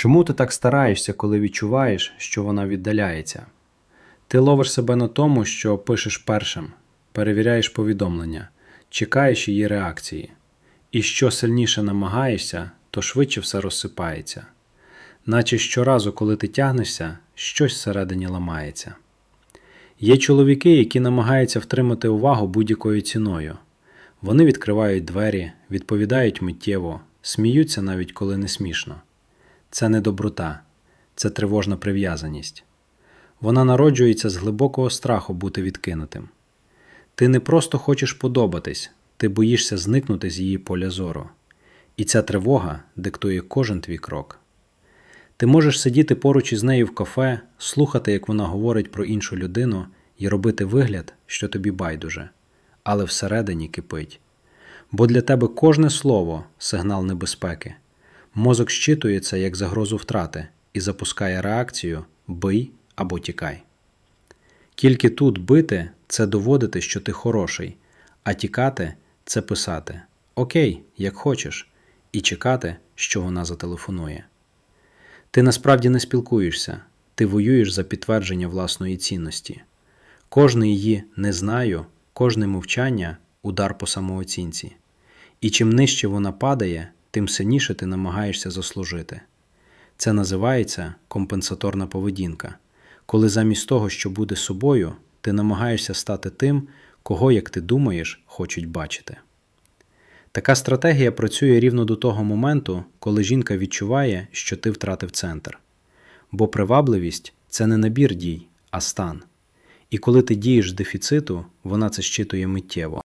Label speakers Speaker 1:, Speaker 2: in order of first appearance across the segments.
Speaker 1: Чому ти так стараєшся, коли відчуваєш, що вона віддаляється? Ти ловиш себе на тому, що пишеш першим, перевіряєш повідомлення, чекаєш її реакції. І що сильніше намагаєшся, то швидше все розсипається. Наче щоразу, коли ти тягнешся, щось всередині ламається. Є чоловіки, які намагаються втримати увагу будь-якою ціною. Вони відкривають двері, відповідають миттєво, сміються навіть коли не смішно. Це не доброта, це тривожна прив'язаність. Вона народжується з глибокого страху бути відкинутим. Ти не просто хочеш подобатись, ти боїшся зникнути з її поля зору. І ця тривога диктує кожен твій крок. Ти можеш сидіти поруч із нею в кафе, слухати, як вона говорить про іншу людину, і робити вигляд, що тобі байдуже, але всередині кипить. Бо для тебе кожне слово сигнал небезпеки. Мозок щитує це як загрозу втрати і запускає реакцію бий або тікай. Тільки тут бити це доводити, що ти хороший, а тікати це писати Окей, як хочеш, і чекати, що вона зателефонує. Ти насправді не спілкуєшся, ти воюєш за підтвердження власної цінності. Кожне її не знаю, кожне мовчання удар по самооцінці. І чим нижче вона падає, тим сильніше ти намагаєшся заслужити. Це називається компенсаторна поведінка, коли замість того, що буде собою, ти намагаєшся стати тим, кого, як ти думаєш, хочуть бачити. Така стратегія працює рівно до того моменту, коли жінка відчуває, що ти втратив центр. Бо привабливість це не набір дій, а стан. І коли ти дієш дефіциту, вона це щитує миттєво.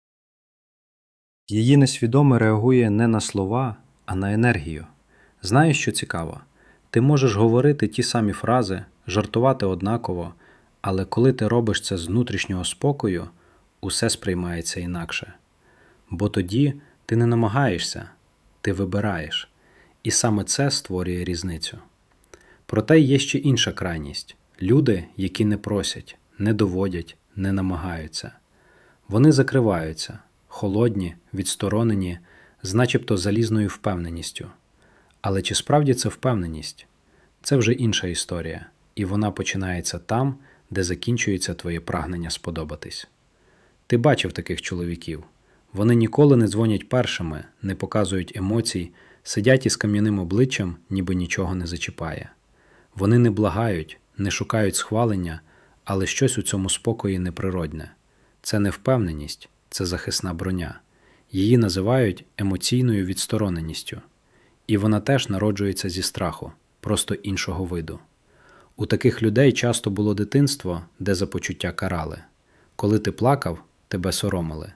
Speaker 1: Її несвідоме реагує не на слова, а на енергію. Знаєш, що цікаво? Ти можеш говорити ті самі фрази, жартувати однаково, але коли ти робиш це з внутрішнього спокою, усе сприймається інакше. Бо тоді ти не намагаєшся, ти вибираєш, і саме це створює різницю. Проте є ще інша крайність люди, які не просять, не доводять, не намагаються. Вони закриваються, холодні, відсторонені, з начебто залізною впевненістю. Але чи справді це впевненість? Це вже інша історія, і вона починається там, де закінчується твоє прагнення сподобатись. Ти бачив таких чоловіків. Вони ніколи не дзвонять першими, не показують емоцій, сидять із кам'яним обличчям, ніби нічого не зачіпає. Вони не благають, не шукають схвалення, але щось у цьому спокої неприродне. Це не впевненість, це захисна броня. Її називають емоційною відстороненістю. І вона теж народжується зі страху, просто іншого виду. У таких людей часто було дитинство, де за почуття карали. Коли ти плакав, тебе соромили.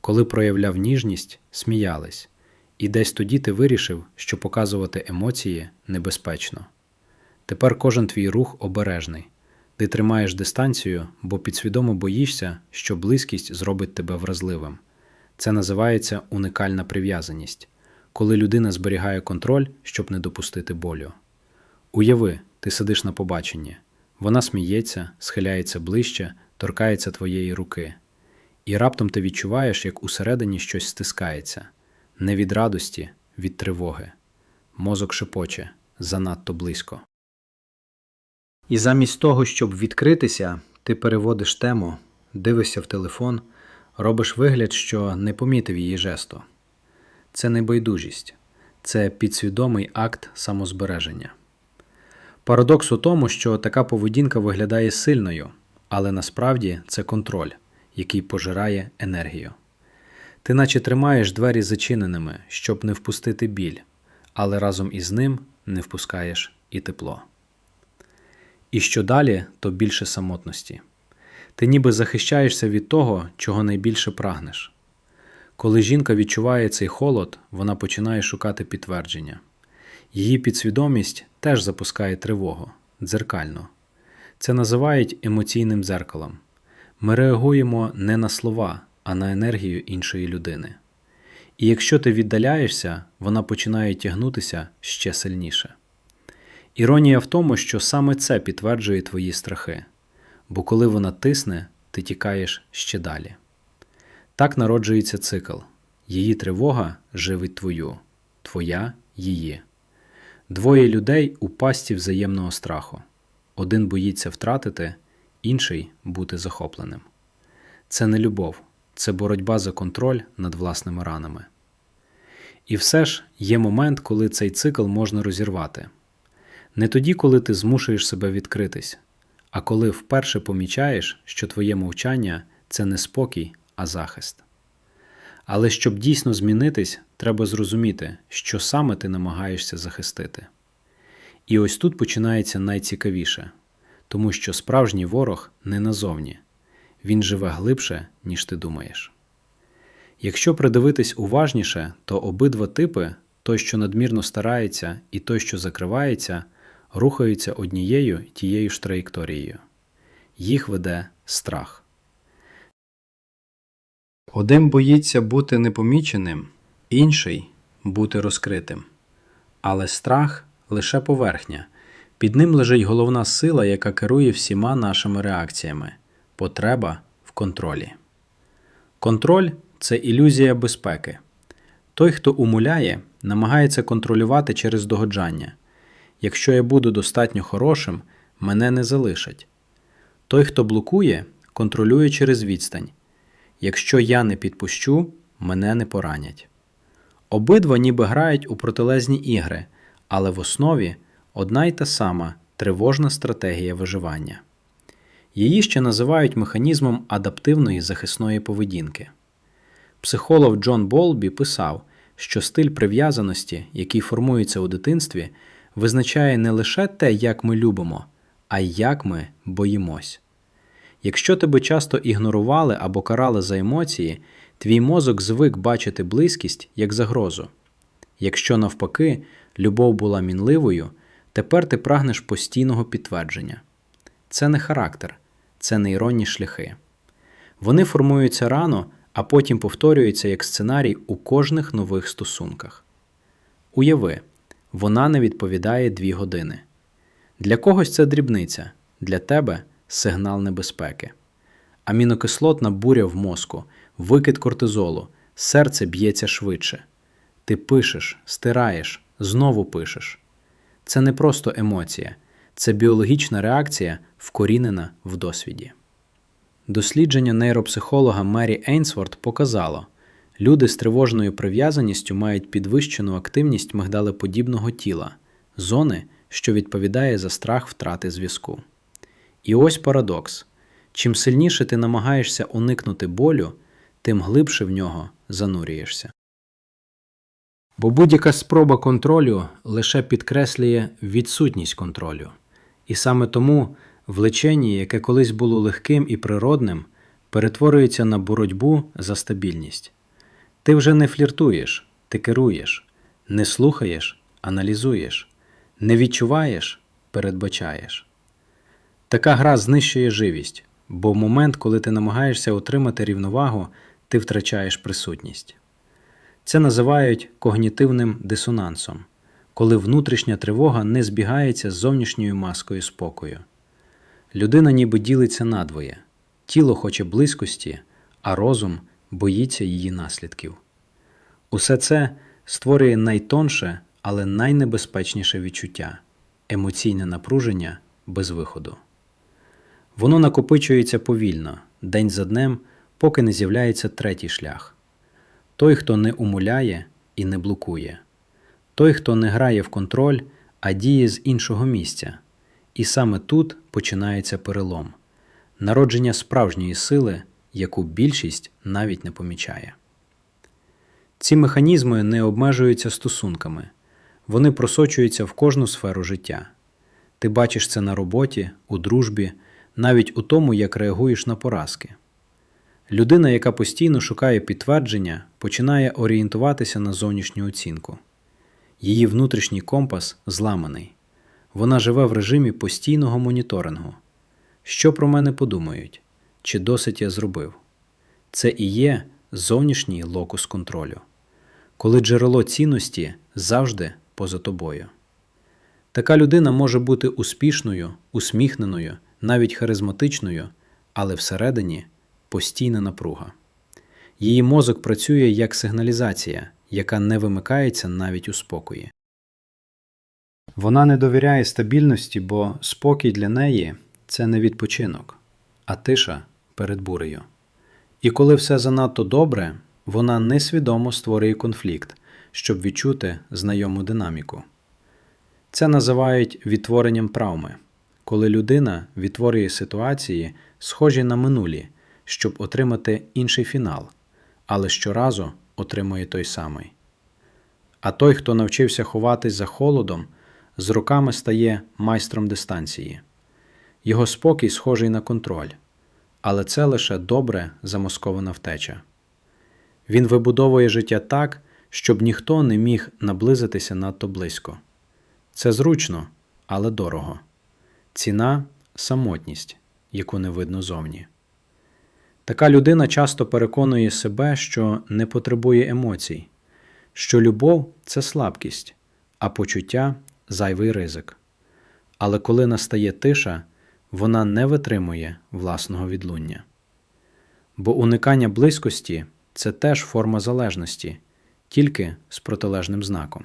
Speaker 1: Коли проявляв ніжність, сміялись. І десь тоді ти вирішив, що показувати емоції небезпечно. Тепер кожен твій рух обережний. Ти тримаєш дистанцію, бо підсвідомо боїшся, що близькість зробить тебе вразливим. Це називається уникальна прив'язаність, коли людина зберігає контроль, щоб не допустити болю. Уяви, ти сидиш на побаченні, вона сміється, схиляється ближче, торкається твоєї руки. І раптом ти відчуваєш, як усередині щось стискається не від радості, від тривоги. Мозок шепоче занадто близько. І замість того, щоб відкритися, ти переводиш тему, дивишся в телефон, робиш вигляд, що не помітив її жесту. Це не байдужість, це підсвідомий акт самозбереження. Парадокс у тому, що така поведінка виглядає сильною, але насправді це контроль, який пожирає енергію. Ти наче тримаєш двері зачиненими, щоб не впустити біль, але разом із ним не впускаєш і тепло. І що далі, то більше самотності. Ти ніби захищаєшся від того, чого найбільше прагнеш. Коли жінка відчуває цей холод, вона починає шукати підтвердження. Її підсвідомість теж запускає тривогу дзеркально. Це називають емоційним дзеркалом. Ми реагуємо не на слова, а на енергію іншої людини. І якщо ти віддаляєшся, вона починає тягнутися ще сильніше. Іронія в тому, що саме це підтверджує твої страхи, бо коли вона тисне, ти тікаєш ще далі. Так народжується цикл. Її тривога живить твою, твоя її. Двоє людей у пасті взаємного страху. Один боїться втратити, інший бути захопленим. Це не любов, це боротьба за контроль над власними ранами. І все ж є момент, коли цей цикл можна розірвати. Не тоді, коли ти змушуєш себе відкритись, а коли вперше помічаєш, що твоє мовчання це не спокій, а захист. Але щоб дійсно змінитись, треба зрозуміти, що саме ти намагаєшся захистити. І ось тут починається найцікавіше, тому що справжній ворог не назовні, він живе глибше, ніж ти думаєш. Якщо придивитись уважніше, то обидва типи той, що надмірно старається, і той, що закривається, рухаються однією тією ж траєкторією. Їх веде страх. Один боїться бути непоміченим, інший бути розкритим. Але страх лише поверхня. Під ним лежить головна сила, яка керує всіма нашими реакціями потреба в контролі. Контроль це ілюзія безпеки. Той, хто умуляє, намагається контролювати через догоджання. Якщо я буду достатньо хорошим, мене не залишать. Той, хто блокує, контролює через відстань. Якщо я не підпущу, мене не поранять. Обидва ніби грають у протилежні ігри, але в основі одна й та сама тривожна стратегія виживання. Її ще називають механізмом адаптивної захисної поведінки. Психолог Джон Болбі писав, що стиль прив'язаності, який формується у дитинстві, визначає не лише те, як ми любимо, а й як ми боїмось. Якщо тебе часто ігнорували або карали за емоції, твій мозок звик бачити близькість як загрозу. Якщо навпаки, любов була мінливою, тепер ти прагнеш постійного підтвердження. Це не характер, це нейронні шляхи. Вони формуються рано, а потім повторюються як сценарій у кожних нових стосунках. Уяви, вона не відповідає дві години. Для когось це дрібниця, для тебе сигнал небезпеки. Амінокислотна буря в мозку, викид кортизолу, серце б'ється швидше. Ти пишеш, стираєш, знову пишеш. Це не просто емоція, це біологічна реакція, вкорінена в досвіді. Дослідження нейропсихолога Мері Ейнсворт показало, люди з тривожною прив'язаністю мають підвищену активність мигдалеподібного тіла, зони, що відповідає за страх втрати зв'язку. І ось парадокс: чим сильніше ти намагаєшся уникнути болю, тим глибше в нього занурюєшся. Бо будь-яка спроба контролю лише підкреслює відсутність контролю. І саме тому влечення, яке колись було легким і природним, перетворюється на боротьбу за стабільність. Ти вже не фліртуєш, ти керуєш, не слухаєш, аналізуєш, не відчуваєш, передбачаєш. Така гра знищує живість, бо в момент, коли ти намагаєшся отримати рівновагу, ти втрачаєш присутність. Це називають когнітивним дисонансом, коли внутрішня тривога не збігається з зовнішньою маскою спокою. Людина ніби ділиться надвоє, тіло хоче близькості, а розум боїться її наслідків. Усе це створює найтонше, але найнебезпечніше відчуття емоційне напруження без виходу. Воно накопичується повільно, день за днем, поки не з'являється третій шлях той, хто не умуляє і не блокує, той, хто не грає в контроль, а діє з іншого місця. І саме тут починається перелом народження справжньої сили, яку більшість навіть не помічає. Ці механізми не обмежуються стосунками, вони просочуються в кожну сферу життя. Ти бачиш це на роботі, у дружбі, навіть у тому, як реагуєш на поразки. Людина, яка постійно шукає підтвердження, починає орієнтуватися на зовнішню оцінку. Її внутрішній компас зламаний. Вона живе в режимі постійного моніторингу. Що про мене подумають? Чи досить я зробив? Це і є зовнішній локус контролю, коли джерело цінності завжди поза тобою. Така людина може бути успішною, усміхненою, навіть харизматичною, але всередині постійна напруга. Її мозок працює як сигналізація, яка не вимикається навіть у спокої. Вона не довіряє стабільності, бо спокій для неї це не відпочинок, а тиша перед бурею. І коли все занадто добре, вона несвідомо створює конфлікт, щоб відчути знайому динаміку. Це називають відтворенням травми, коли людина відтворює ситуації, схожі на минулі, щоб отримати інший фінал, але щоразу отримує той самий. А той, хто навчився ховатись за холодом, з роками стає майстром дистанції. Його спокій схожий на контроль, але це лише добре замаскована втеча. Він вибудовує життя так, щоб ніхто не міг наблизитися надто близько. Це зручно, але дорого. Ціна самотність, яку не видно зовні. Така людина часто переконує себе, що не потребує емоцій, що любов це слабкість, а почуття зайвий ризик. Але коли настає тиша, вона не витримує власного відлуння. Бо уникання близькості це теж форма залежності, тільки з протилежним знаком.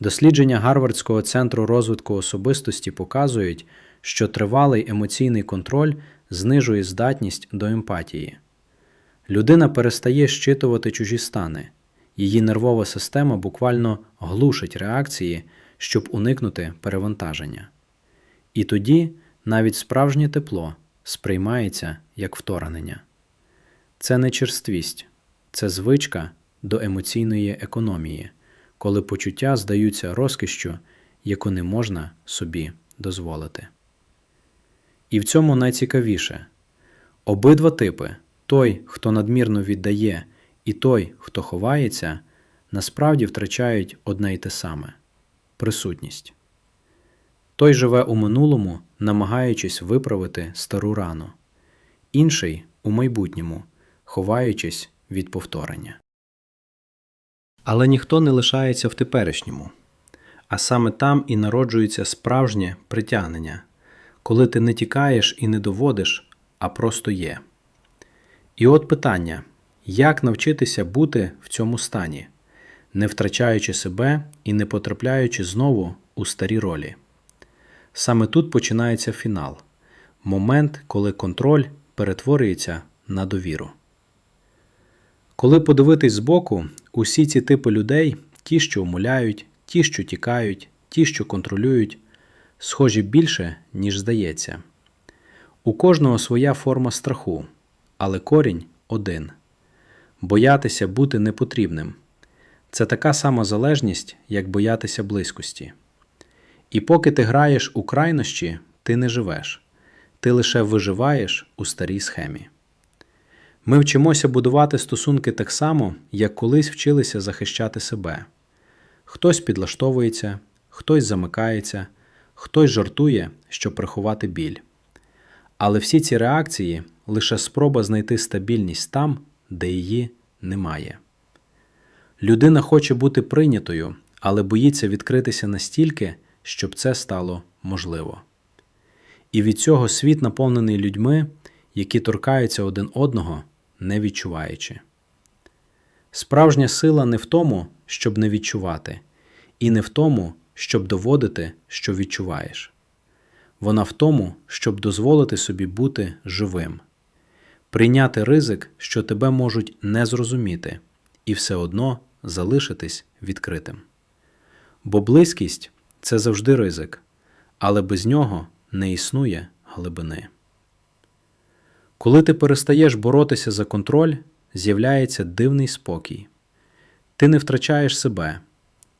Speaker 1: Дослідження Гарвардського центру розвитку особистості показують, що тривалий емоційний контроль знижує здатність до емпатії. Людина перестає щитувати чужі стани, її нервова система буквально глушить реакції, щоб уникнути перевантаження. І тоді навіть справжнє тепло сприймається як вторгнення. Це не черствість, це звичка до емоційної економії, коли почуття здаються розкішчю, яку не можна собі дозволити. І в цьому найцікавіше обидва типи той, хто надмірно віддає, і той, хто ховається, насправді втрачають одне й те саме присутність. Той живе у минулому, намагаючись виправити стару рану, інший у майбутньому, ховаючись від повторення. Але ніхто не лишається в теперішньому, а саме там і народжується справжнє притягнення, коли ти не тікаєш і не доводиш, а просто є. І от питання як навчитися бути в цьому стані, не втрачаючи себе і не потрапляючи знову у старі ролі. Саме тут починається фінал момент, коли контроль перетворюється на довіру. Коли подивитись збоку, усі ці типи людей, ті, що умоляють, ті, що тікають, ті, що контролюють, схожі більше, ніж здається. У кожного своя форма страху, але корінь один боятися бути непотрібним. Це така сама залежність, як боятися близькості. І поки ти граєш у крайнощі, ти не живеш, ти лише виживаєш у старій схемі. Ми вчимося будувати стосунки так само, як колись вчилися захищати себе. Хтось підлаштовується, хтось замикається, хтось жартує, щоб приховати біль. Але всі ці реакції лише спроба знайти стабільність там, де її немає. Людина хоче бути прийнятою, але боїться відкритися настільки, щоб це стало можливо. І від цього світ наповнений людьми, які торкаються один одного, не відчуваючи. Справжня сила не в тому, щоб не відчувати, і не в тому, щоб доводити, що відчуваєш. Вона в тому, щоб дозволити собі бути живим, прийняти ризик, що тебе можуть не зрозуміти, і все одно залишитись відкритим. Бо близькість це завжди ризик, але без нього не існує глибини. Коли ти перестаєш боротися за контроль, з'являється дивний спокій. Ти не втрачаєш себе,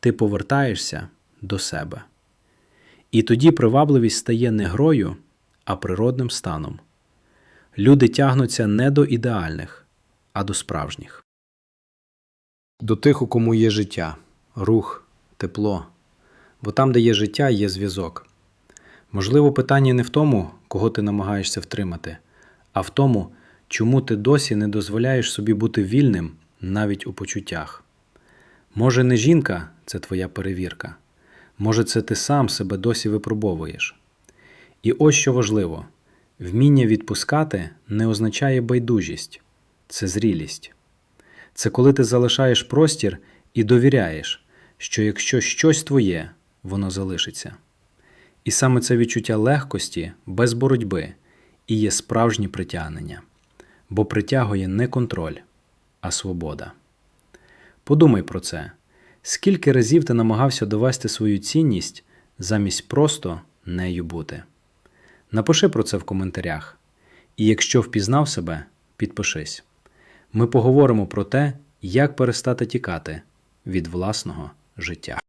Speaker 1: ти повертаєшся до себе. І тоді привабливість стає не грою, а природним станом. Люди тягнуться не до ідеальних, а до справжніх. До тих, у кому є життя, рух, тепло. Бо там, де є життя, є зв'язок. Можливо, питання не в тому, кого ти намагаєшся втримати, а в тому, чому ти досі не дозволяєш собі бути вільним навіть у почуттях. Може, не жінка це твоя перевірка, може, це ти сам себе досі випробовуєш. І ось що важливо: вміння відпускати не означає байдужість, це зрілість. Це коли ти залишаєш простір і довіряєш, що якщо щось твоє, воно залишиться. І саме це відчуття легкості без боротьби і є справжнє притягнення, бо притягує не контроль, а свобода. Подумай про це. Скільки разів ти намагався довести свою цінність замість просто нею бути? Напиши про це в коментарях. І якщо впізнав себе, підпишись. Ми поговоримо про те, як перестати тікати від власного життя.